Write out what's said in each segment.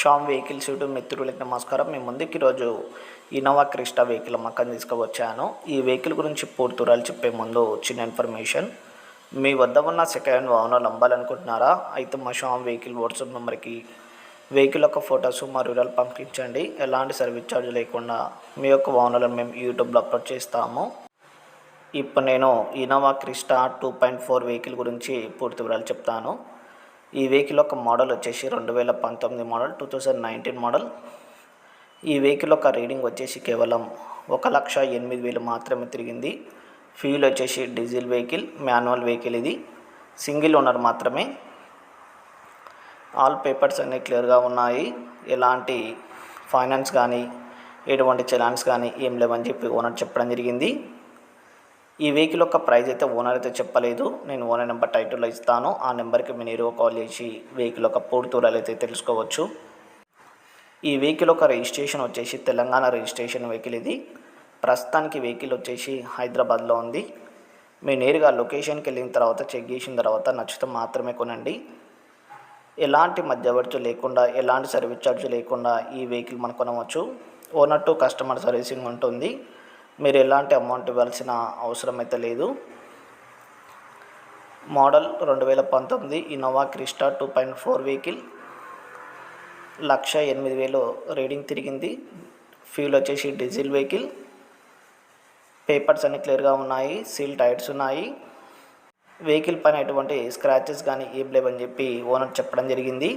Sam vehicles YouTube మిత్రులకి నమస్కారం. మీ ముందుకి ఈరోజు ఇన్నోవా క్రిస్టా వెహికల్ అమ్మకం తీసుకువచ్చాను. ఈ వెహికల్ గురించి పూర్తి చెప్పే ముందు చిన్న ఇన్ఫర్మేషన్. మీ వద్ద ఉన్న సెకండ్ హ్యాండ్ వాహనాలు అమ్మాలనుకుంటున్నారా అయితే మా షామ్ వెహికల్ వాట్సాప్ నెంబర్కి వెహికల్ యొక్క ఫొటోస్ మా రూరల్ పంపించండి. ఎలాంటి సర్వీస్ ఛార్జ్ లేకుండా మీ యొక్క వాహనాలను మేము యూట్యూబ్లో అప్లోడ్ చేస్తాము. ఇప్పుడు నేను Innova Crysta two point four vehicle గురించి పూర్తి వివరాలు చెప్తాను. ఈ వెహికల్ యొక్క మోడల్ వచ్చేసి రెండు వేల పంతొమ్మిది model two thousand nineteen model. ఈ వెహికల్ యొక్క రీడింగ్ వచ్చేసి కేవలం ఒక లక్ష ఎనిమిది వేలు మాత్రమే తిరిగింది. ఫ్యూల్ వచ్చేసి డీజిల్ వెహికల్ మాన్యువల్ వెహికల్ ఇది. సింగిల్ ఓనర్ మాత్రమే. ఆల్ పేపర్స్ అన్నీ క్లియర్గా ఉన్నాయి. ఎలాంటి ఫైనాన్స్ కానీ ఎటువంటి చలాన్స్ కానీ ఏం లేవని చెప్పి ఓనర్ చెప్పడం జరిగింది. ఈ వెహికల్ యొక్క ప్రైస్ అయితే ఓనర్ అయితే చెప్పలేదు. నేను ఓనర్ నెంబర్ టైటిల్లో ఇస్తాను. ఆ నెంబర్కి మీ నేరుగా కాల్ చేసి వెహికల్ యొక్క పూర్తి అయితే తెలుసుకోవచ్చు. ఈ వెహికల్ యొక్క రిజిస్ట్రేషన్ వచ్చేసి తెలంగాణ రిజిస్ట్రేషన్ వెహికల్ ఇది. ప్రస్తుతానికి వెహికల్ వచ్చేసి హైదరాబాద్లో ఉంది. మీరు నేరుగా లొకేషన్కి వెళ్ళిన తర్వాత చెక్ చేసిన తర్వాత నచ్చితే మాత్రమే కొనండి. ఎలాంటి మధ్యవర్తి లేకుండా ఎలాంటి సర్వీస్ ఛార్జ్ లేకుండా ఈ వెహికల్ మనం కొనవచ్చు. ఓనర్ టు కస్టమర్ సర్వీసింగ్ ఉంటుంది. మీరు ఎలాంటి అమౌంట్ ఇవ్వాల్సిన అవసరం అయితే లేదు. మోడల్ రెండు వేల పంతొమ్మిది Innova Crysta two point four vehicle. Lakh ఎనిమిది వేలు రీడింగ్ తిరిగింది. ఫ్యూల్ వచ్చేసి డీజిల్ వెహికల్. పేపర్స్ అన్ని క్లియర్గా ఉన్నాయి సీల్ టైర్స్ ఉన్నాయి. వెహికల్ పైన ఎటువంటి స్క్రాచెస్ కానీ ఏం లేవని చెప్పి ఓనర్ చెప్పడం జరిగింది.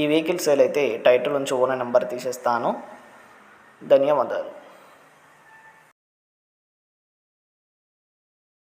ఈ వెహికల్ సేల్ అయితే టైటిల్ నుంచి ఓనర్ నెంబర్ తీసేస్తాను. ధన్యవాదాలు.